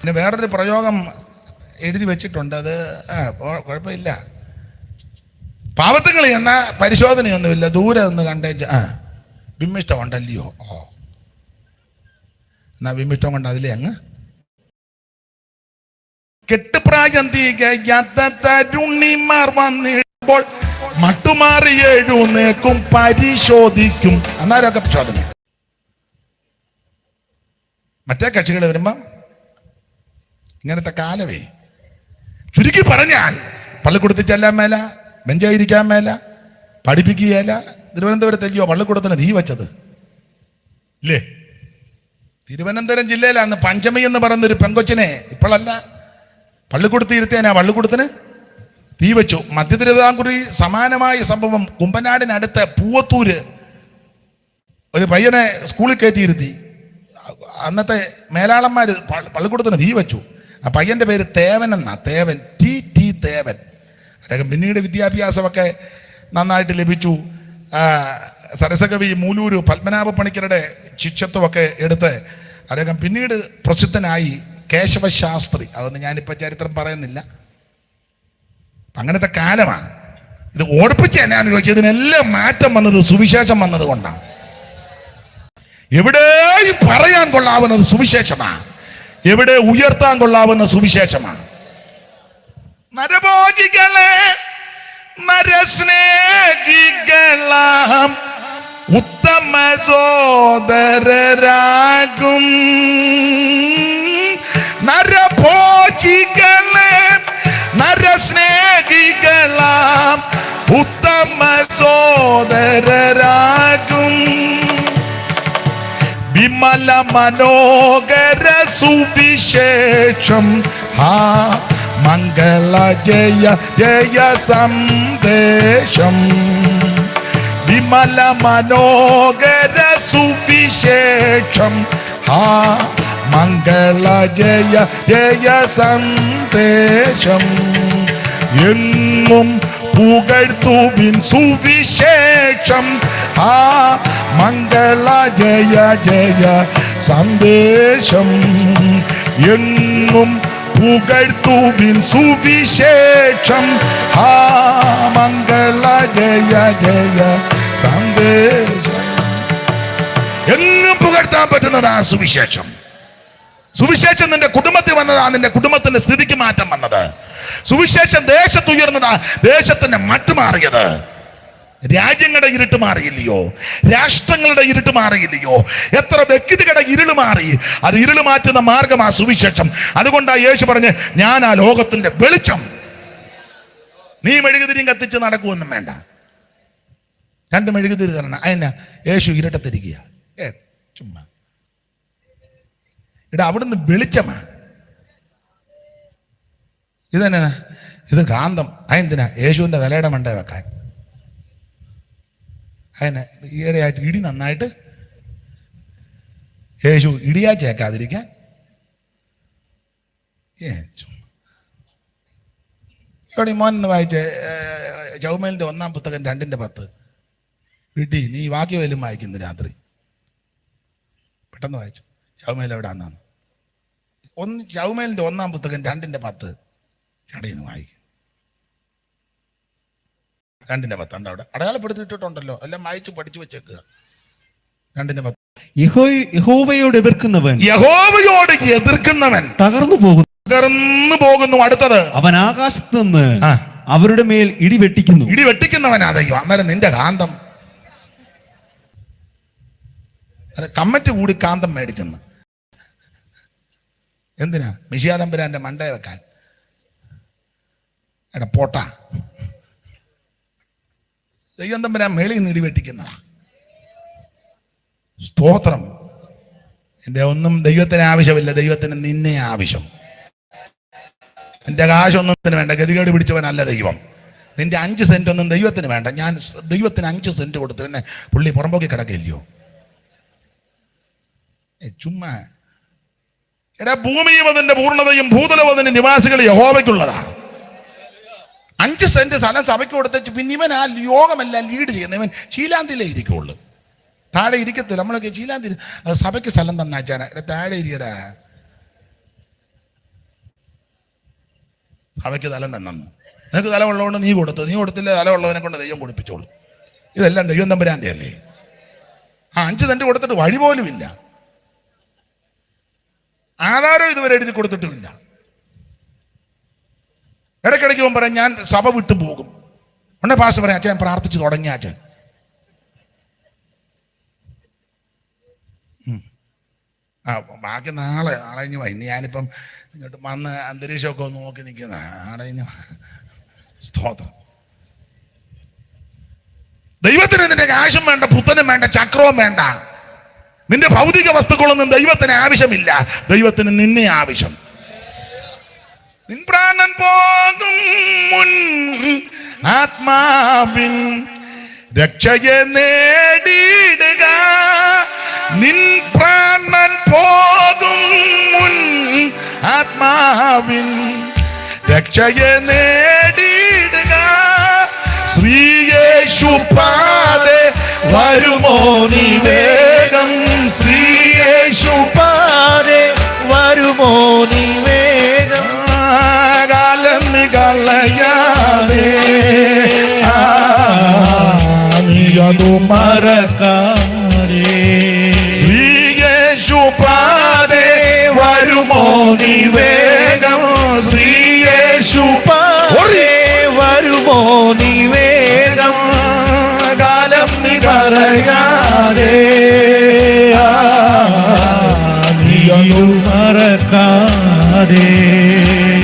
പിന്നെ വേറൊരു പ്രയോഗം എഴുതി വെച്ചിട്ടുണ്ട്. അത് ആ കുഴപ്പമില്ല. പാവത്തുങ്ങൾ എന്ന പരിശോധനയൊന്നുമില്ല. ദൂരെ ഒന്ന് കണ്ടേച്ച് ആ വിമ്മിഷ്ടം ഉണ്ടല്ലയോ ഓ. എന്നാ വിമ്മിഷ്ടം കൊണ്ട് അതിലേ അങ്ങ്. കെട്ടുപ്രായം തരുണിമാർ വന്നിടുമ്പോൾ മട്ടുമാറി എഴുന്നേക്കും പരിശോധിക്കും. അന്നേരമൊക്കെ പരിശോധന? മറ്റേ കക്ഷികൾ വരുമ്പം ഇങ്ങനത്തെ കാലവേ. ചുരുക്കി പറഞ്ഞാൽ പള്ളിക്കൂടത്തിൽ ചെല്ലാൻ മേല ബെഞ്ചായിരിക്കാൻ മേല പഠിപ്പിക്കുകയല്ല തിരുവനന്തപുരത്തല്ലയോ പള്ളിക്കൂടത്തിന് തീ വച്ചത്? ഇല്ലേ? തിരുവനന്തപുരം ജില്ലയിലാണ് പഞ്ചമി എന്ന് പറയുന്നൊരു പെങ്കൊച്ചിനെ ഇപ്പോഴല്ല പള്ളിക്കൂടത്ത് ഇരുത്തിയാനാ പള്ളിക്കൂടത്തിന് തീ വെച്ചു. മധ്യ തിരുവിതാംകുറി സമാനമായ സംഭവം കുമ്പനാടിനടുത്ത് പൂവത്തൂര് ഒരു പയ്യനെ സ്കൂളിൽ കയറ്റിയിരുത്തി. അന്നത്തെ മേലാളന്മാർ പള്ളിക്കൂടത്തിന് തീ വെച്ചു. ആ പയ്യന്റെ പേര് തേവൻ എന്നാ തേവൻ ടി ടി തേവൻ. അദ്ദേഹം പിന്നീട് വിദ്യാഭ്യാസമൊക്കെ നന്നായിട്ട് ലഭിച്ചു. സരസകവി മൂലൂര് പത്മനാഭ പണിക്കരുടെ ശിക്ഷത്വമൊക്കെ എടുത്ത് അദ്ദേഹം പിന്നീട് പ്രസിദ്ധനായി കേശവശാസ്ത്രി. അതൊന്നും ഞാനിപ്പോൾ ചരിത്രം പറയുന്നില്ല. അങ്ങനത്തെ കാലമാണ്. ഇത് ഓടിപ്പിച്ച എന്നാന്ന് ചോദിച്ചാൽ ഇതിനെല്ലാം മാറ്റം വന്നത് സുവിശേഷം വന്നത് കൊണ്ടാണ്. എവിടെയും പറയാൻ കൊള്ളാവുന്നത് സുവിശേഷമാണ്. എവിടെ ഉയർത്താൻ കൊള്ളാവുന്ന സുവിശേഷമാണ്. നരഭോജികളെ നരസ്നേഹികളാം ഉത്തമ സോദരരാകും നരഭോജികളെ നരസ്നേഹികളാം ഉത്തമ സോദരരാകും വിമല മനോഹര സുവിശേഷം. ആ മംഗള ജയ ജയ സന്ദേശം. വിമല മനോഹര സുവിശേഷം. ആ മംഗള ജയ ജയ സന്ദേശം. എങ്ങും പുകഴ്ത്തുവിൻ സുവിശേഷം. ആ മംഗള ജയ ജയ സന്ദേശം. എങ്ങും പുകഴ്ത്തുവിൻ സുവിശേഷം. ആ മംഗള ജയ ജയ സന്ദേശം. എങ്ങും പുകഴ്ത്താൻ പറ്റുന്നതാ സുവിശേഷം. സുവിശേഷം നിന്റെ കുടുംബത്തിൽ വന്നതാ നിന്റെ കുടുംബത്തിന്റെ സ്ഥിതിക്ക് മാറ്റം വന്നത്. സുവിശേഷം ദേശത്ത് ഉയർന്നതാ ദേശത്തിന്റെ മട്ട് മാറിയത്. രാജ്യങ്ങളുടെ ഇരുട്ട് മാറിയില്ലയോ? രാഷ്ട്രങ്ങളുടെ ഇരുട്ട് മാറിയില്ലയോ? എത്ര വ്യക്തികളുടെ ഇരുൾ മാറി? അത് ഇരുൾ മാറ്റുന്ന മാർഗം ആ സുവിശേഷം. അതുകൊണ്ടാ യേശു പറഞ്ഞ് ഞാൻ ആ ലോകത്തിന്റെ വെളിച്ചം. നീ മെഴുകുതിരിയും കത്തിച്ച് നടക്കുമെന്നും വേണ്ട. രണ്ട് മെഴുകുതിരി തരണം. അതിനാ യേശു ഇരുട്ടത്തിരിക്കുക. ഏ ചുമ്മാ. ഇടാ അവിടുന്ന് വെളിച്ചമാ. ഇതെന്നാ? ഇത് കാന്തം അതെന്തിനാ? യേശുവിന്റെ തലയുടെ മണ്ട വെക്കാൻ. അതിനെ ഈയിടെയായിട്ട് ഇടി നന്നായിട്ട് യേശു ഇടിയാ ചേക്കാതിരിക്കാൻ. ഇവിടെ മോൻ എന്ന് വായിച്ച ചൗമേലിന്റെ ഒന്നാം പുസ്തകം രണ്ടിന്റെ പത്ത്. വീട്ടിൽ നീ വാക്യവേലും വായിക്കുന്നു രാത്രി. പെട്ടെന്ന് വായിച്ചു. ചൗമേൽ എവിടെ അന്നാന്ന് ഒന്ന് ചൗമേലിന്റെ ഒന്നാം പുസ്തകം രണ്ടിന്റെ പത്ത് ചടയിൽ നിന്ന് വായിക്കും. രണ്ടിന്റെ പത്ത് ഉണ്ട് അവിടെ? അടയാളപ്പെടുത്തിയിട്ടുണ്ടല്ലോ എല്ലാം വായിച്ച് പഠിച്ചു വെച്ചേക്കുക. രണ്ടിന്റെ പത്ത്. യഹോ യഹോവയോട് എതിർക്കുന്നവൻ യഹോവയോട് എതിർക്കുന്നവൻ തകർന്നു പോകുന്നു. തകർന്നു പോകുന്നു. അടുത്തത്. അവൻ ആകാശത്ത് നിന്ന് അവരുടെ മേൽ ഇടി വെട്ടിക്കുന്നു. ഇടി വെട്ടിക്കുന്നവനാ ദൈവം അന്നേരം നിന്റെ കാന്തം. അത് കമ്മറ്റ് കൂടി കാന്തം മേടിച്ചെന്ന്. എന്തിനാ? മിഷിയാതമ്പുരാന്റെ മണ്ടയെ വെക്കാൻ. എടാ പോട്ട. ദൈവം തമ്പുരാൻ മേളിൽ നിന്ന് ഇടി വെട്ടിക്കുന്നതാ. സ്തോത്രം. എന്റെ ഒന്നും ദൈവത്തിന് ആവശ്യമില്ല. ദൈവത്തിന് നിന്നെ ആവശ്യം. നിന്റെ കാശൊന്നും വേണ്ട. ഗതികേട് പിടിച്ചവനല്ല ദൈവം. നിന്റെ അഞ്ച് സെന്റ് ഒന്നും ദൈവത്തിന് വേണ്ട. ഞാൻ ദൈവത്തിന് അഞ്ച് സെന്റ് കൊടുത്തു പിന്നെ പുള്ളി പുറമ്പോക്കി കിടക്കില്ലയോ? ചുമ്മാ. എടാ ഭൂമിയും അതിന്റെ പൂർണതയും ഭൂതലവും അതിന്റെ നിവാസികൾ യഹോവയ്ക്കുള്ളതാ അഞ്ച് സെന്റ് സ്ഥലം സഭയ്ക്ക് കൊടുത്തേച്ച് പിന്നെ ഇവൻ ആ യോഗമെല്ലാം ലീഡ് ചെയ്യുന്ന ഇവൻ ചീലാന്തിലേ ഇരിക്കുള്ളൂ. താഴെ ഇരിക്കത്തില്ല. നമ്മളൊക്കെ ചീലാന്തി സഭയ്ക്ക് സ്ഥലം തന്നാച്ചാന എടാ താഴെ ഇരിയടാ സഭയ്ക്ക് സ്ഥലം തന്നെന്ന് നിനക്ക് തല ഉള്ളതുകൊണ്ട് നീ കൊടുത്തു. നീ കൊടുത്തില്ല തല ഉള്ളവനെ കൊണ്ട് ദൈവം കൊടുപ്പിച്ചോളൂ. ഇതെല്ലാം ദൈവം തമ്പുരാന്റെ അല്ലേ? ആ അഞ്ച് തണ്ട് കൊടുത്തിട്ട് വഴി പോലും ഇല്ല ആധാരം ഇതുവരെ എഴുതി കൊടുത്തിട്ടുമില്ല. ഇടയ്ക്കിടയ്ക്ക് അവൻ പറയാം ഞാൻ സഭ വിട്ടു പോകും. ഉണ്ടെ പാസ് പറയാം അച്ഛൻ പ്രാർത്ഥിച്ചു തുടങ്ങിയ അച്ഛൻ ആ ബാക്കി നാളെ നാളെ ഇനി വാ. ഇനി ഞാനിപ്പം ഇങ്ങോട്ട് വന്ന് അന്തരീക്ഷമൊക്കെ ഒന്ന് നോക്കി നിൽക്കുന്ന നാളെ ഇനി സ്തോത്രം. ദൈവത്തിന് നിന്റെ കാശും വേണ്ട പുത്തനും വേണ്ട ചക്രവും വേണ്ട. നിന്റെ ഭൗതിക വസ്തുക്കളൊന്നും ദൈവത്തിന് ആവശ്യമില്ല. ദൈവത്തിന് നിന്നെ ആവശ്യം. നിൻ പ്രാണൻ പോകും മുൻ ആത്മാവിൻ രക്ഷയെ നേടിയിടുക. നിൻ പ്രാണൻ പോകും മുൻ ആത്മാവിൻ രക്ഷയെ നേടിയിടുക. ശ്രീയേശു പാതെ വരുമോ നീ വേഗം ശ്രീയേശു പാരെ വരുമോ നീ വേഗം കാലന്ന് കളയാതെ നീ അതു മറക്കാരേ ശ്രീയേശു പാതെ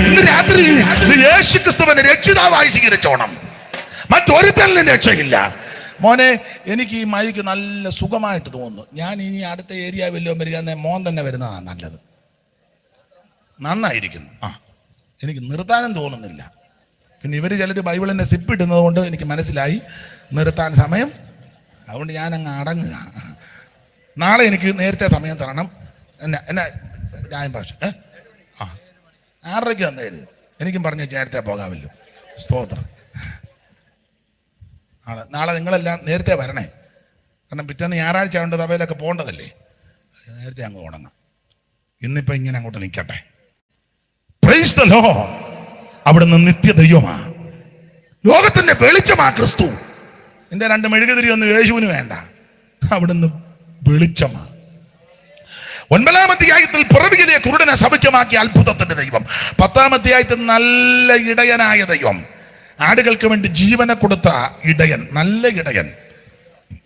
ഇന്ന് രാത്രി യേശു ക്രിസ്തുവിനെ രക്ഷിതാവായി സ്വീകരിച്ചോണം. മറ്റൊരുത്തലിന് രക്ഷയില്ല മോനെ എനിക്ക് ഈ മൈക്ക് നല്ല സുഖമായിട്ട് തോന്നുന്നു. ഞാൻ ഇനി അടുത്ത ഏരിയ വല്ലതും വരിക മോൻ തന്നെ വരുന്നതാണ് നല്ലത്. നന്നായിരിക്കുന്നു. ആ എനിക്ക് നിർത്താനും തോന്നുന്നില്ല. പിന്നെ ഇവർ ചിലർ ബൈബിളിന്റെ സിപ്പ് ഇടുന്നത് കൊണ്ട് എനിക്ക് മനസ്സിലായി. നിർത്താൻ സമയം അതുകൊണ്ട് ഞാൻ അങ്ങ് അടങ്ങുക. നാളെ എനിക്ക് നേരത്തെ സമയം തരണം. എന്നാ എന്നാ ഞാൻ ഭാഷ ഏ? ആ ആറരയ്ക്ക് വന്നേര്. എനിക്കും പറഞ്ഞ് നേരത്തെ പോകാമല്ലോ. സ്തോത്രം. നാളെ നാളെ നിങ്ങളെല്ലാം നേരത്തെ വരണേ. കാരണം പിറ്റേന്ന് ഞായറാഴ്ച കൊണ്ട് സഭയിലൊക്കെ പോകേണ്ടതല്ലേ? നേരത്തെ അങ്ങ് തുടങ്ങാം ഇന്നിപ്പോൾ ഇങ്ങനെ അങ്ങോട്ട് നിൽക്കട്ടെ. പ്രൈസ് അവിടുന്ന് നിത്യ ദൈവമാ ലോകത്തിന്റെ വെളിച്ചമാ ക്രിസ്തു. എന്റെ രണ്ട് മെഴുകുതിരി ഒന്നും യേശുവിന് വേണ്ട? അവിടുന്ന് വെളിച്ചമാണ് ഒൻപതാം അധ്യായത്തിൽ പുറവികതയെ കുരുടനെ സമുഖ്യമാക്കിയ അത്ഭുതത്തിന്റെ ദൈവം. പത്താം അധ്യായത്തിൽ നല്ല ഇടയനായ ദൈവം. ആടുകൾക്ക് വേണ്ടി ജീവനെ കൊടുത്ത ഇടയൻ നല്ല ഇടയൻ.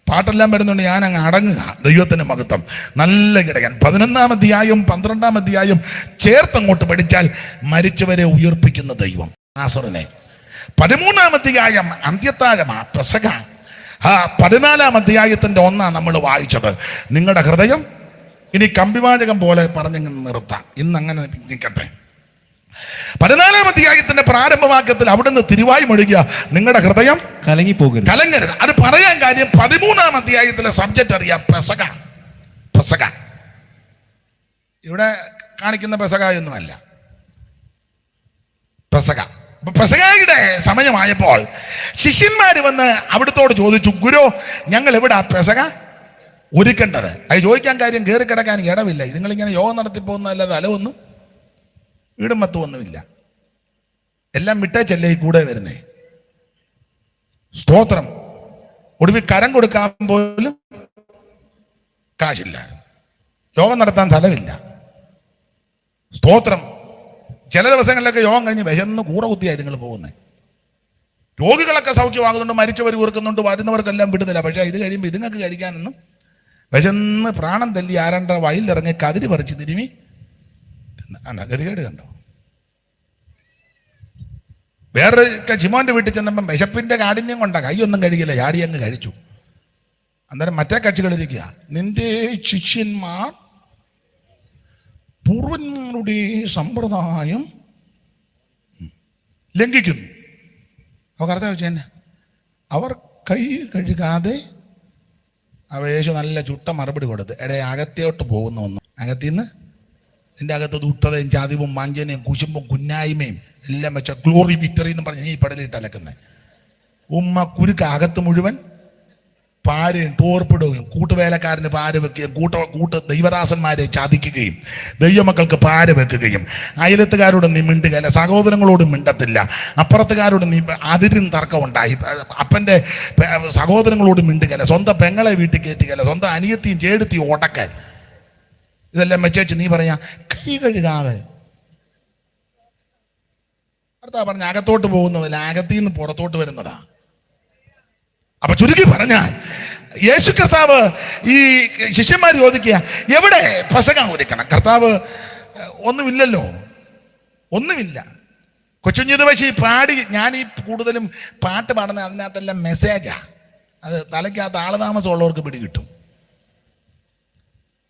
പാട്ടെല്ലാം വരുന്നുണ്ട് ഞാൻ അങ്ങ് അടങ്ങുക ദൈവത്തിന് മഹത്വം. നല്ല ഇടയൻ. പതിനൊന്നാം അധ്യായം പന്ത്രണ്ടാം അധ്യായം ചേർത്ത് ചേർത്തങ്ങോട്ട് പഠിച്ചാൽ മരിച്ചവരെ ഉയർപ്പിക്കുന്ന ദൈവം. നാസറിനെ. പതിമൂന്നാം അധ്യായം അന്ത്യത്താഴമാ പ്രസക ആ പതിനാലാം അധ്യായത്തിന്റെ ഒന്നാണ് നമ്മൾ വായിച്ചത്. നിങ്ങളുടെ ഹൃദയം ഇനി കമ്പിവാചകം പോലെ പറഞ്ഞു നിർത്താം. ഇന്ന് അങ്ങനെ നിൽക്കട്ടെ. പതിനാലാം അധ്യായത്തിന്റെ പ്രാരംഭവാക്യത്തിൽ അവിടുന്ന് തിരുവായി മൊഴിക്കുക നിങ്ങളുടെ ഹൃദയം കലങ്ങി പോകും കലങ്ങരുത്. അത് പറയാൻ കാര്യം പതിമൂന്നാം അധ്യായത്തിലെ സബ്ജക്റ്റ് അറിയാം. പ്രസക പ്രസക ഇവിടെ കാണിക്കുന്ന പെസക. അപ്പൊ പെസകയുടെ സമയമായപ്പോൾ ശിഷ്യന്മാർ വന്ന് അവിടുത്തോട് ചോദിച്ചു ഗുരു ഞങ്ങൾ എവിടാ പെസക ഒരുക്കേണ്ടത്? അത് ചോദിക്കാൻ കാര്യം കയറി കിടക്കാൻ ഇടവില്ല. നിങ്ങളിങ്ങനെ യോഗം നടത്തി പോകുന്നതല്ലാതെ അലവൊന്നും ഒന്നുമില്ല. എല്ലാം വിട്ടേച്ചല്ലേ ഈ കൂടെ വരുന്നേ? സ്തോത്രം. ഒടുവിൽ കരം കൊടുക്കാൻ പോലും കാശില്ല യോഗം നടത്താൻ സ്ഥലമില്ല. സ്തോത്രം. ചില ദിവസങ്ങളിലൊക്കെ യോഗം കഴിഞ്ഞ് വിശന്ന് കൂടെ കുത്തിയായി നിങ്ങൾ പോകുന്നത് രോഗികളൊക്കെ സൗഖ്യമാകുന്നുണ്ട് മരിച്ചവർ ഓർക്കുന്നുണ്ട് വരുന്നവർക്കെല്ലാം വിടുന്നില്ല. പക്ഷേ ഇത് കഴിയുമ്പോൾ ഇതുങ്ങൾക്ക് കഴിക്കാനൊന്നും വിശന്ന് പ്രാണം തല്ലി ആരണ്ട വയലിറങ്ങി കതിരി പറിച്ച് തിരുമി അല്ല ഗതികേട് കണ്ടോ? വേറെ ചിമോന്റെ വീട്ടിൽ ചെന്നപ്പം വിശപ്പിന്റെ കാഠിന്യം കൊണ്ടാ കൈയൊന്നും കഴിക്കില്ല ചാടി അങ്ങ് കഴിച്ചു. അന്നേരം മറ്റേ കക്ഷികളിരിക്കുക നിന്റെ ശിഷ്യന്മാർ പൂർവന്മാരുടെ സമ്പ്രദായം ലംഘിക്കുന്നു. അവർ അർത്ഥം വെച്ച് തന്നെ അവർ കൈ കഴുകാതെ അവ യേശു നല്ല ചുട്ട മറുപടി കൊടുത്ത് എടേ അകത്തോട്ട് പോകുന്ന ഒന്ന് അകത്തിന്ന് നിന്റെ അകത്ത് ദുഷ്ടതയും ചാതിവും മാഞ്ചനയും കുശുമ്പും കുന്നായ്മയും എല്ലാം വെച്ച ഗ്ലോറി വിക്ടറി എന്ന് പറഞ്ഞ് നീ പടലിട്ട് അലക്കുന്നത് ഉമ്മ കുരുക്ക് അകത്ത് മുഴുവൻ പാരയും തോർപ്പിടുകയും കൂട്ടുവേലക്കാരന് പാര് വെക്കുകയും കൂട്ട കൂട്ട് ദൈവദാസന്മാരെ ചതിക്കുകയും ദൈവമക്കൾക്ക് പാര് വെക്കുകയും അയലത്തുകാരോട് നീ മിണ്ടുകയില്ല സഹോദരങ്ങളോട് മിണ്ടത്തില്ല അപ്പുറത്തുകാരോട് നീ അതിരും തർക്കം ഉണ്ടായി അപ്പന്റെ സഹോദരങ്ങളോട് മിണ്ടുകയില്ല സ്വന്തം പെങ്ങളെ വീട്ടിൽ കയറ്റുകയില്ല സ്വന്തം അനിയത്തിയും ചേടുത്തിയും ഉടക്കൽ ഇതെല്ലാം മെച്ചേച്ച് നീ പറയാ കൈ കഴുകാതെ. അടുത്താ പറഞ്ഞ അകത്തോട്ട് പോകുന്നതല്ല അകത്തിൽ നിന്ന് പുറത്തോട്ട് വരുന്നതാ. അപ്പൊ ചുരുക്കി പറഞ്ഞാൽ യേശു കർത്താവ് ഈ ശിഷ്യന്മാർ ചോദിക്കുക എവിടെ പ്രസംഗം ഒരുക്കണം? കർത്താവ് ഒന്നുമില്ലല്ലോ ഒന്നുമില്ല. കൊച്ചുഞ്ഞത് വെച്ച് ഈ പാടി ഞാൻ ഈ കൂടുതലും പാട്ട് പാടുന്ന അതിനകത്തെല്ലാം മെസ്സേജാ അത് തലയ്ക്കകത്ത് ആളതാമസം ഉള്ളവർക്ക് പിടികിട്ടും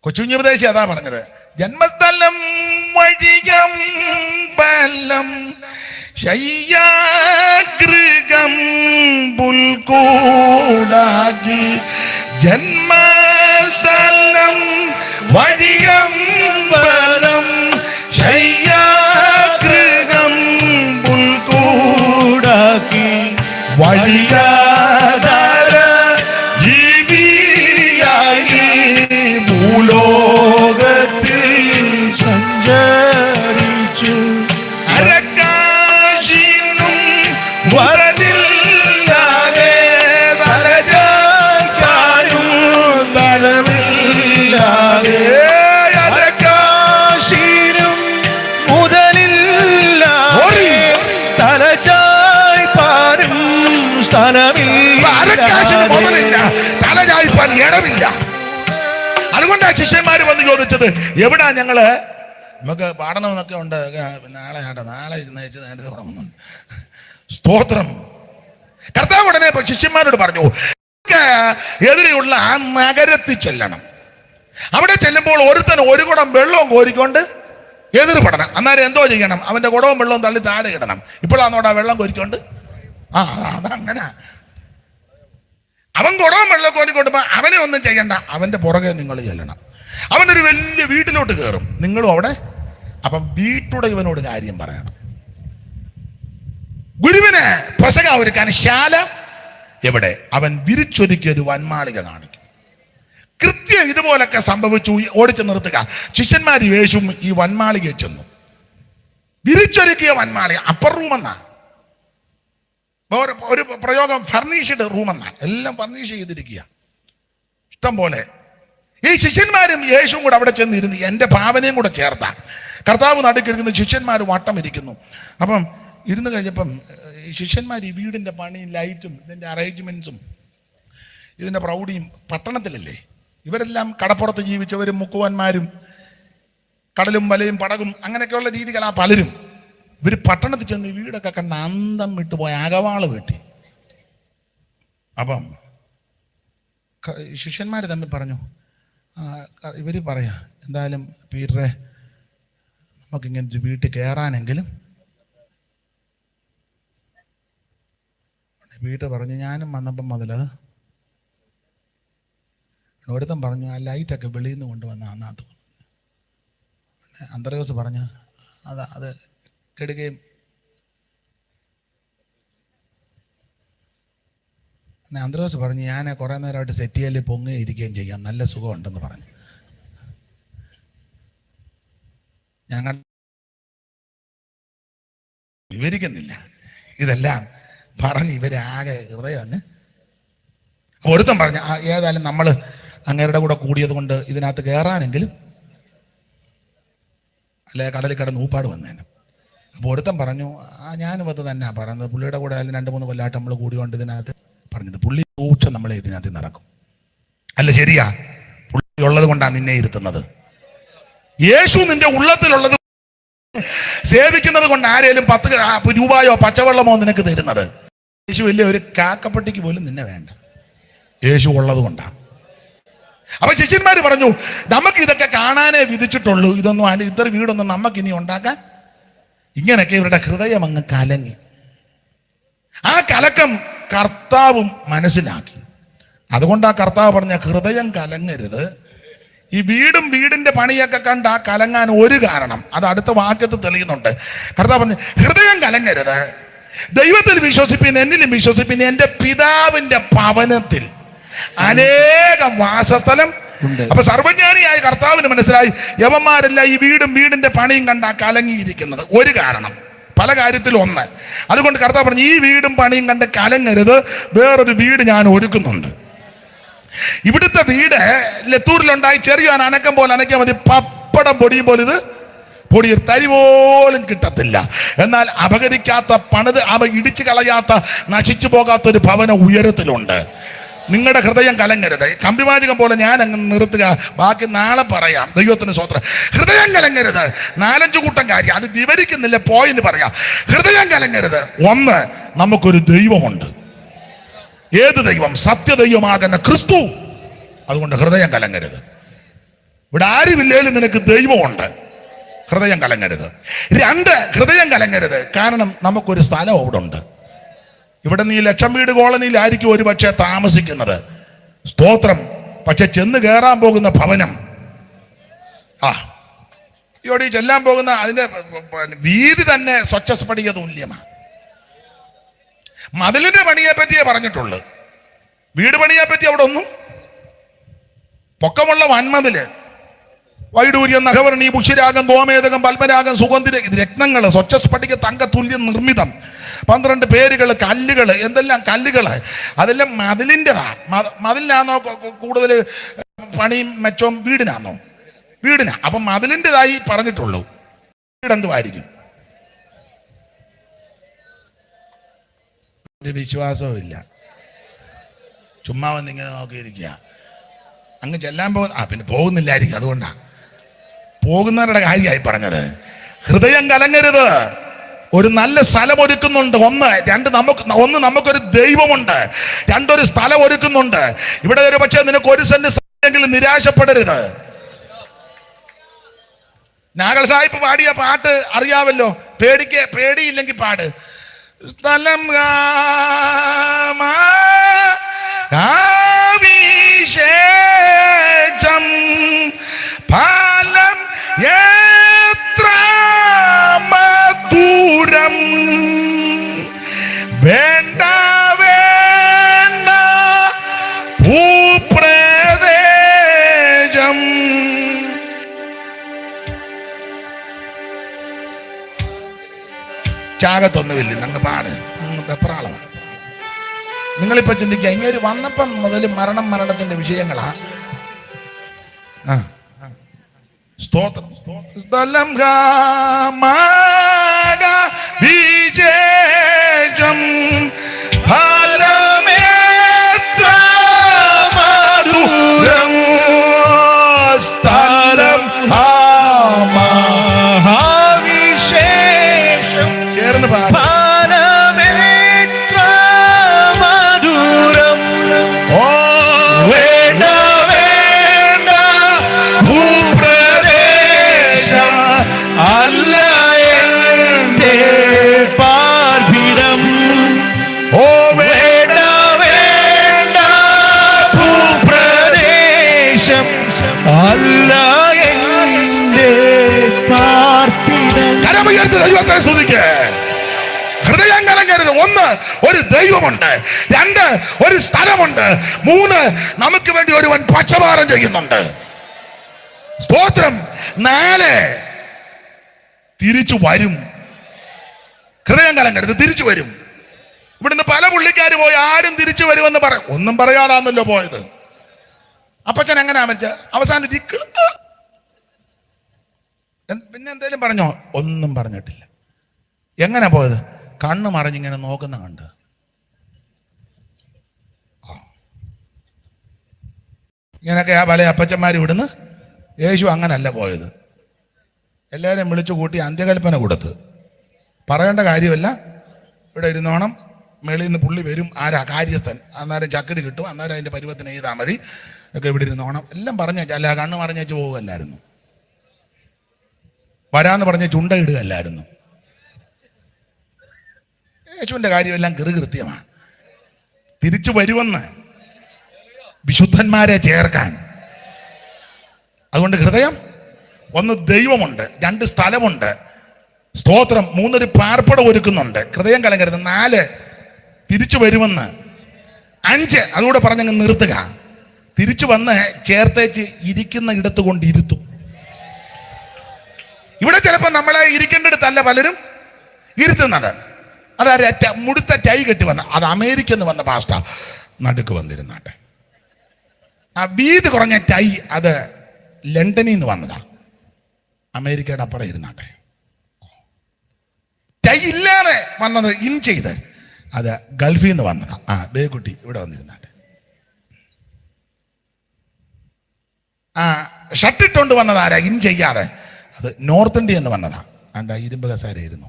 കൊച്ചുഞ്ഞുപദേശി അതാ പറഞ്ഞത് ജന്മസ്ഥലം വഴിയം ബലം ശയ്യാകൃകം പുൽക്കൂടാകി ജന്മസ്ഥലം വഴികം ഇടമില്ല. അതുകൊണ്ടാ ശിഷ്യന്മാര് വന്ന് ചോദിച്ചത് എവിടാ ഞങ്ങൾ? നമുക്ക് പാടണമെന്നൊക്കെ ഉണ്ട്. നാളെ ആട്ടെ. നാളെ ഇരുന്ന് വെച്ച് നേരത്തെ തുടങ്ങുന്നുണ്ട് സ്തോത്രം. കർത്താവ് ഉടനെ ശിഷ്യന്മാരോട് പറഞ്ഞു "നിങ്ങൾക്ക് എതിരെയുള്ള ആ നഗരത്തിൽ ചെല്ലണം. അവിടെ ചെല്ലുമ്പോൾ ഒരുത്തൻ ഒരു കുടം വെള്ളവും കോരിക്കൊണ്ട് എതിർപ്പെടണം. അന്നേരം എന്തോ ചെയ്യണം? അവന്റെ കുടവും വെള്ളവും തള്ളി താഴെ ഇടണം. ഇപ്പോഴാന്നോടാ വെള്ളം കോരിക്കൊണ്ട് ആ അതങ്ങനെ. അവൻ കുടവും വെള്ളം കോരി പോ, അവനെ ഒന്നും ചെയ്യണ്ട. അവന്റെ പുറകെ നിങ്ങൾ ചെല്ലണം. അവനൊരു വലിയ വീട്ടിലോട്ട് കയറും നിങ്ങളും അവിടെ? അപ്പം വീട്ടുടെ ഇവനോട് കാര്യം പറയണം. ഗുരുവിന് പ്രസക ഒരുക്കാൻ ശാല എവിടെ? അവൻ വിരിച്ചൊരുക്കിയ ഒരു വന്മാളിക കാണിക്കും. കൃത്യം ഇതുപോലൊക്കെ സംഭവിച്ചു. ഓടിച്ചു നിർത്തുക. ശിഷ്യന്മാർ യേശും ഈ വന്മാളികയെ ചെന്നു. വിരിച്ചൊരുക്കിയ വന്മാളിക അപ്പർ റൂമെന്നാ ഒരു പ്രയോഗം ഫർണിഷ്ഡ് റൂമെന്നാ എല്ലാം ഫർണിഷ് ചെയ്തിരിക്കുക. ഇഷ്ടം പോലെ. ഈ ശിഷ്യന്മാരും യേശുവും കൂടെ അവിടെ ചെന്നിരുന്നു. എന്റെ ഭാവനയും കൂടെ ചേർത്താ. കർത്താവ് നടുക്കിരിക്കുന്നു. ശിഷ്യന്മാർ വട്ടം ഇരിക്കുന്നു അപ്പം ഇരുന്ന് കഴിഞ്ഞപ്പം ശിഷ്യന്മാർ ഈ വീടിന്റെ പണിയും ലൈറ്റും ഇതിന്റെ അറേഞ്ച്മെന്റ്സും ഇതിന്റെ പ്രൗഢിയും പട്ടണത്തിലല്ലേ? ഇവരെല്ലാം കടപ്പുറത്ത് ജീവിച്ചവരും മുക്കുവന്മാരും കടലും വലയും പടകും അങ്ങനെയൊക്കെയുള്ള രീതികളാ പലരും ഇവർ പട്ടണത്തിൽ ചെന്ന് വീടൊക്കെ കണ്ട് അന്തം വിട്ടുപോയ അകവാൾ വെട്ടി. അപ്പം ശിഷ്യന്മാർ തമ്മിൽ പറഞ്ഞു ഇവർ പറയാ എന്തായാലും പീറ്ററെ നമുക്കിങ്ങനെ ഒരു വീട്ടിൽ കയറാനെങ്കിലും വീട്ടിൽ പറഞ്ഞു ഞാനും വന്നപ്പം മുതലത് ഒരുത്തൻ പറഞ്ഞു ആ ലൈറ്റൊക്കെ വെളിയിൽ നിന്ന് കൊണ്ടുവന്ന അന്നാ തോന്നുന്നു. പറഞ്ഞു അത് അത് കെടുകയും പിന്നെ അന്തരോസ് പറഞ്ഞു ഞാൻ കുറേ നേരമായിട്ട് സെറ്റ് ചെയ്യൽ പൊങ്ങി ഇരിക്കുകയും ചെയ്യാം. നല്ല സുഖമുണ്ടെന്ന് പറഞ്ഞു. ഞങ്ങൾ വിവരിക്കുന്നില്ല. ഇതെല്ലാം പറഞ്ഞ് ഇവരാകെ ഹൃദയം അങ്ങ് അപ്പൊ ഒരുത്തം പറഞ്ഞു "ആ, ഏതായാലും നമ്മൾ അങ്ങേരുടെ കൂടെ കൂടിയത് കൊണ്ട് ഇതിനകത്ത് കയറാനെങ്കിലും അല്ലെ കടലിൽ കിടന്ന് ഊപ്പാട് വന്നേനെ. ഒരുത്തൻ പറഞ്ഞു. ആ ഞാനും അത് തന്നെ പറയുന്നത്. പുള്ളിയുടെ കൂടെ ആയാലും രണ്ട് മൂന്ന് കൊല്ലമായിട്ട് നമ്മൾ കൂടിയോണ്ട് ഇതിനകത്ത് പറഞ്ഞത്. പുള്ളി സൂക്ഷം നമ്മളെ ഇതിനകത്ത് നടക്കും. അല്ല ശരിയാ. പുള്ളി ഉള്ളത് കൊണ്ടാണ് നിന്നെ ഇരുത്തുന്നത്. യേശു നിന്റെ ഉള്ളത്തിലുള്ളത് സേവിക്കുന്നത് കൊണ്ട് ആരേലും പത്ത് രൂപയോ പച്ചവെള്ളമോ നിനക്ക് തരുന്നത്? യേശു വലിയ ഒരു കാക്കപ്പെട്ടിക്ക് പോലും നിന്നെ വേണ്ട. യേശു ഉള്ളത് കൊണ്ടാണ് അപ്പൊ ശിഷ്യന്മാര് പറഞ്ഞു നമുക്ക് ഇതൊക്കെ കാണാനേ വിധിച്ചിട്ടുള്ളൂ. ഇതൊന്നും ഇത്ര വീടൊന്നും നമുക്ക് ഇനി ഉണ്ടാക്കാൻ ഇങ്ങനെയൊക്കെ ഇവരുടെ ഹൃദയം അങ്ങ് കലങ്ങി. ആ കലക്കം കർത്താവും മനസ്സിലാക്കി. അതുകൊണ്ട് ആ കർത്താവ് പറഞ്ഞ ഹൃദയം കലങ്ങരുത്. ഈ വീടും വീടിന്റെ പണിയൊക്കെ കണ്ട് ആ കലങ്ങാൻ ഒരു കാരണം. അത് അടുത്ത വാക്യത്തിൽ തെളിയുന്നുണ്ട്. കർത്താവ് പറഞ്ഞു ഹൃദയം കലങ്ങരുത്. ദൈവത്തിൽ വിശ്വസിപ്പിൻ എന്നിലും വിശ്വസിപ്പിൻ എന്റെ പിതാവിന്റെ ഭവനത്തിൽ അനേകം വാസസ്ഥലം. അപ്പൊ സർവജ്ഞാനിയായ കർത്താവിന് മനസ്സിലായി യവന്മാരല്ല ഈ വീടും വീടിന്റെ പണിയും കണ്ട കലങ്ങിയിരിക്കുന്നത്. ഒരു കാരണം. പല കാര്യത്തിലും ഒന്ന്. അതുകൊണ്ട് കർത്താവ് പറഞ്ഞു ഈ വീടും പണിയും കണ്ട് കലങ്ങരുത്. വേറൊരു വീട് ഞാൻ ഒരുക്കുന്നുണ്ട്. ഇവിടുത്തെ വീട് ലത്തൂരിലുണ്ടായി. ചെറിയ അനക്കം പോലെ അനക്കിയാൽ മതി. പപ്പടം പൊടിയും പോലെ ഇത് പൊടി തരി പോലും കിട്ടത്തില്ല. എന്നാൽ അപകരിക്കാത്ത പണിത് അവ ഇടിച്ചു കളയാത്ത നശിച്ചു പോകാത്ത ഒരു ഭവന ഉയരത്തിലുണ്ട്. നിങ്ങളുടെ ഹൃദയം കലങ്ങരുത്. കമ്പിവാചകം പോലെ ഞാൻ അങ്ങ് നിർത്തുക. ബാക്കി നാളെ പറയാം. ദൈവത്തിന് സ്വത്രം ഹൃദയം കലങ്ങരുത്. നാലഞ്ച് കൂട്ടം കാര്യം. അത് വിവരിക്കുന്നില്ല പോയിന്റ് പറയാം. ഹൃദയം കലങ്ങരുത്. ഒന്ന് നമുക്കൊരു ദൈവമുണ്ട്. ഏത് ദൈവം? സത്യദൈവമാകുന്ന ക്രിസ്തു. അതുകൊണ്ട് ഹൃദയം കലങ്ങരുത്. ഇവിടെ ആരുമില്ലേലും നിനക്ക് ദൈവമുണ്ട്. ഹൃദയം കലങ്ങരുത്. രണ്ട് ഹൃദയം കലങ്ങരുത്. കാരണം നമുക്കൊരു സ്ഥലം അവിടെ ഉണ്ട് ഇവിടെ നീ ലക്ഷം വീട് കോളനിയിലായിരിക്കും ഒരു പക്ഷേ താമസിക്കുന്നത്. സ്തോത്രം. പക്ഷെ ചെന്ന് കയറാൻ പോകുന്ന ഭവനം. ആ. ഇവിടെ ഈ ചെല്ലാൻ പോകുന്ന അതിന്റെ വീതി തന്നെ സ്വച്ഛസ്പടിക തുല്യമാണ് മതിലിന്റെ പണിയെ പറ്റിയേ പറഞ്ഞിട്ടുള്ളൂ. വീട് പണിയെ പറ്റി അവിടെ ഒന്നും? പൊക്കമുള്ള വൻമതിൽ. വൈഡൂര്യം നഖവർണി പുഷ്യരാഗം ഗോമേതകം പത്മരാഗം സുഗന്ധി ഇത് രത്നങ്ങൾ തങ്ക തുല്യം നിർമ്മിതം. പന്ത്രണ്ട് പേരുകൾ കല്ലുകൾ എന്തെല്ലാം കല്ലുകൾ അതെല്ലാം മതിലിന്റെതാ. മതിലിനാണോ കൂടുതൽ പണിയും മെച്ചവും വീടിനാണോ? വീടിനാ. അപ്പം മതിലിന്റെതായി പറഞ്ഞിട്ടുള്ളൂ. വീടെന്തുമായിരിക്കും ഒരു വിശ്വാസവും ഇല്ല. ചുമ്മാ വന്നിങ്ങനെ നോക്കിയിരിക്കുക അങ്ങ് ചെല്ലാൻ പോകുന്ന ആ പിന്നെ പോകുന്നില്ലായിരിക്കും അതുകൊണ്ടാണ് പോകുന്നവരുടെ കാര്യമായി പറഞ്ഞത്. ഹൃദയം കലങ്ങരുത്. ഒരു നല്ല സ്ഥലം ഒരുക്കുന്നുണ്ട്. ഒന്ന് രണ്ട് നമുക്ക് ഒന്ന് നമുക്കൊരു ദൈവമുണ്ട്. രണ്ടൊരു സ്ഥലം ഒരുക്കുന്നുണ്ട്. ഇവിടെ ഒരു പക്ഷേ നിനക്ക് ഒരു സെന്റ് സ്ഥലമെങ്കിലും നിരാശപ്പെടരുത്. നാഗൽ സാഹിബ് പാടിയ പാട്ട് അറിയാവല്ലോ. പേടിക്ക് പേടിയില്ലെങ്കിൽ പാട്. സ്ഥലം കാവിശേഷം ചാകത്തൊന്നുമില്ല അങ്ങ് പാട്. വെപ്രാളമാണ്. നിങ്ങളിപ്പോ ചിന്തിക്കുക ഇങ്ങനെ വന്നപ്പം മുതൽ മരണം മരണത്തിന്റെ വിഷയങ്ങളാ. സ്തോത്രം. ദൈവമുണ്ട്. രണ്ട് ഒരു സ്ഥലമുണ്ട്. മൂന്ന് നമുക്ക് വേണ്ടി ഒരുവൻ പക്ഷപാതം ചെയ്യുന്നുണ്ട്. സ്തോത്രം. നാല് തിരിച്ചു വരും. ഹൃദയം കലങ്ങരുത് തിരിച്ചു വരും. ഇവിടുന്ന് പല പുള്ളിക്കാർ പോയി ആരും തിരിച്ചു വരുമെന്ന് പറ ഒന്നും പറയാതാന്നല്ലോ പോയത്. അപ്പച്ചൻ എങ്ങനെയാ മരിച്ച? അവസാനം പിന്നെ എന്തേലും പറഞ്ഞോ? ഒന്നും പറഞ്ഞിട്ടില്ല. എങ്ങനെ പോയത്? കണ്ണ് മറിഞ്ഞിങ്ങനെ നോക്കുന്ന കണ്ട്. ഇങ്ങനൊക്കെ ആ പല അപ്പച്ചന്മാർ ഇവിടുന്ന് യേശു അങ്ങനല്ല പോയത്. എല്ലാവരെയും വിളിച്ചു കൂട്ടി അന്ത്യകൽപ്പന കൊടുത്ത്. പറയേണ്ട കാര്യമല്ല. ഇവിടെ ഇരുന്നോണം. മേളിൽ നിന്ന് പുള്ളി വരും. ആരാ? കാര്യസ്ഥൻ. അന്നേരം ചക്കരി കിട്ടും. അന്നേരം അതിന്റെ പരുവത്തിന് ചെയ്താൽ മതി. ഒക്കെ ഇവിടെ ഇരുന്നോണം. എല്ലാം പറഞ്ഞ അല്ല കണ്ണ് പറഞ്ഞു പോവുകയല്ലായിരുന്നു. വരാന്ന് പറഞ്ഞ് ചുണ്ട ഇടുകയല്ലായിരുന്നു. യേശുവിന്റെ കാര്യമെല്ലാം കൃത്യമാണ് തിരിച്ചു വരുമെന്ന് വിശുദ്ധന്മാരെ ചേർക്കാൻ. അതുകൊണ്ട് ഹൃദയം ഒന്ന് ദൈവമുണ്ട് രണ്ട് സ്ഥലമുണ്ട്. സ്തോത്രം മൂന്നൊരു പാർപ്പടം ഒരുക്കുന്നുണ്ട്. ഹൃദയം കലങ്കരുത് നാല് തിരിച്ചു വരുമെന്ന്. അഞ്ച് അതുകൂടെ പറഞ്ഞങ്ങ് നിർത്തുക. തിരിച്ചു വന്ന് ചേർത്തേച്ച് ഇരിക്കുന്ന ഇടത്ത് കൊണ്ട് ഇരുത്തും. ഇവിടെ ചിലപ്പോൾ നമ്മളെ ഇരിക്കേണ്ടിടത്തല്ല പലരും ഇരുത്തുന്നത്. അതായത് മുടുത്ത ടൈ കെട്ടി വന്ന അത് അമേരിക്കന്ന് വന്ന പാസ്റ്റ. നടുക്ക് വന്നിരുന്നാട്ടെ. ബീത് കുറഞ്ഞ ടൈ അത് ലണ്ടനിൽ നിന്ന് വന്നതാ. അമേരിക്കയുടെ അപ്പുറം ഇരുന്നാട്ടെ. ടൈ ഇല്ലാതെ വന്നത് ഇൻ ചെയ്ത് അത് ഗൾഫിൽ നിന്ന് വന്നതാ. ആ ബേക്കുട്ടി ഇവിടെ വന്നിരുന്നാട്ടെ. ആ ഷട്ടിട്ടുകൊണ്ട് വന്നതാരാ വന്നത് ആരാ? ഇൻ ചെയ്യാതെ. അത് നോർത്ത് ഇന്ത്യ എന്ന് വന്നതാ. അണ്ട ഇരുമ്പ് കസാരയായിരുന്നു.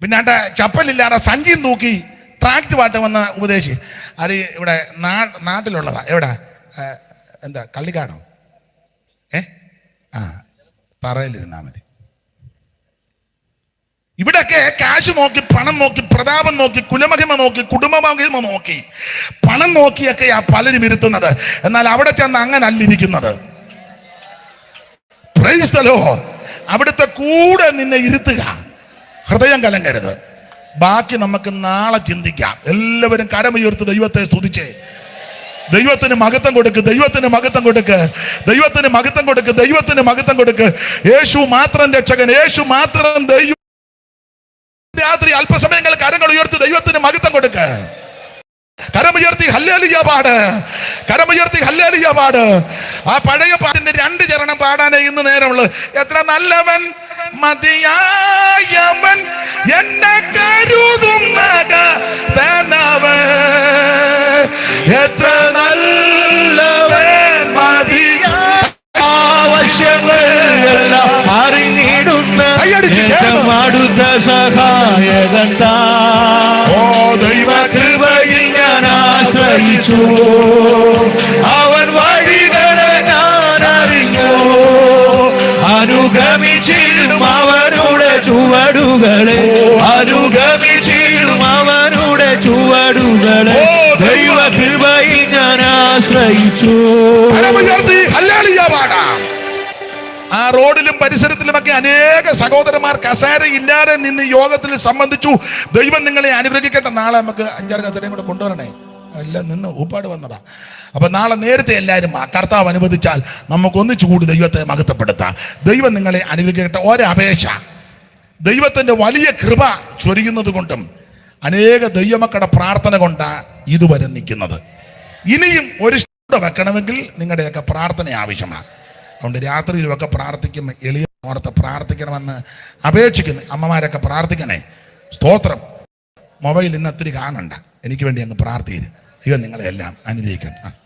പിന്നെ അണ്ട ചപ്പലില്ലാതെ സഞ്ചിയും തൂക്കി ട്രാക്ട് പാട്ട് വന്ന ഉപദേശി. അത് ഇവിടെ നാ- നാട്ടിലുള്ളതാ. എവിടെ? എന്താ കള്ളിക്കാടോ? ഏ? ആ പറയലിരുന്നാ മതി. ഇവിടൊക്കെ കാശ് നോക്കി പണം നോക്കി പ്രതാപം നോക്കി കുലമഹിമ നോക്കി കുടുംബമഹിമ നോക്കി. പണം നോക്കിയൊക്കെയാ പലരും ഇരുത്തുന്നത്. എന്നാൽ അവിടെ ചെന്ന് അങ്ങനെ അല്ലിരിക്കുന്നത് Lord. അവിടുത്തെ കൂടെ നിന്നെ ഇരുത്തുക. ഹൃദയം കലങ്ങരുത്. ബാക്കി നമുക്ക് നാളെ ചിന്തിക്കാം. എല്ലാവരും കരമുയർത്ത് ദൈവത്തെ സ്തുതിച്ചേ. ദൈവത്തിന് മഹത്വം കൊടുക്ക് ദൈവത്തിന് മഹത്വം കൊടുക്ക് ദൈവത്തിന് മഹത്വം കൊടുക്ക് ദൈവത്തിന് മഹത്വം കൊടുക്ക്. യേശു മാത്രം രക്ഷകൻ യേശു മാത്രം ദൈവം. രാത്രി അല്പസമയങ്ങൾ കരങ്ങൾ ഉയർത്തി ദൈവത്തിന് മഹത്വം കൊടുക്ക്. കരമുയർത്തി ഹല്ലേലിയ പാട്. കരമുയർത്തി ഹല്ലേലിയ പാട്. ആ പഴയ പാട്ടിന്റെ രണ്ട് ചരണം പാടാനേ ഇന്ന് നേരമുള്ളൂ. എത്ര നല്ലവൻ മതിയായവൻ എന്നെ കരുതുന്ന തനവ എത്ര നല്ലവൻ മതി ആവശ്യങ്ങളെല്ലാം അറിഞ്ഞിടുന്ന. അടുത്ത സഹായകൻ. ഓ ദൈവ കൃപയിൽ ഞാൻ ആശ്രയിച്ചു അവൻ അനുഗമിച്ചിടും അവരുടെ ചുവടുകളെ. അനുഗമിച്ചിടും അവരുടെ ചുവടുകളെ. ദൈവ- കൃപയിൽ ഞാൻ ആശ്രയിച്ചു. ആ റോഡിലും പരിസരത്തിലുമൊക്കെ അനേക സഹോദരന്മാർ കസേര ഇല്ലാതെ നിന്ന് യോഗത്തിൽ സംബന്ധിച്ചു ദൈവം നിങ്ങളെ അനുഗ്രഹിക്കട്ടെ. നാളെ നമുക്ക് അഞ്ചാറ് കസേരയും കൂടെ കൊണ്ടുവരണേ. എല്ലാം നിന്ന് ഊപ്പാട് വന്നതാ. അപ്പൊ നാളെ നേരത്തെ എല്ലാവരും കർത്താവ് അനുവദിച്ചാൽ നമുക്ക് ഒന്നിച്ചു കൂടി ദൈവത്തെ മഹത്വപ്പെടുത്താം. ദൈവം നിങ്ങളെ അനുഗ്രഹിക്കട്ടെ. ഒരപേക്ഷ. ദൈവത്തിന്റെ വലിയ കൃപ ചൊരിയുന്നത് കൊണ്ടും അനേക ദൈവമക്കളുടെ പ്രാർത്ഥന കൊണ്ടാ ഇതുവരെ നിൽക്കുന്നത്. ഇനിയും ഒരു വെക്കണമെങ്കിൽ നിങ്ങളുടെയൊക്കെ പ്രാർത്ഥന ആവശ്യമാണ്. അതുകൊണ്ട് രാത്രിയിലുമൊക്കെ പ്രാർത്ഥിക്കും. എളിയ ഓർത്ത് പ്രാർത്ഥിക്കണമെന്ന് അപേക്ഷിക്കുന്നു. അമ്മമാരൊക്കെ പ്രാർത്ഥിക്കണേ. സ്തോത്രം. മൊബൈൽ ഇന്ന് ഒത്തിരി കാണണ്ട. എനിക്ക് വേണ്ടി അങ്ങ് പ്രാർത്ഥിക്കുന്നു ദൈവം നിങ്ങളെ എല്ലാം അനുഗ്രഹിക്കട്ടെ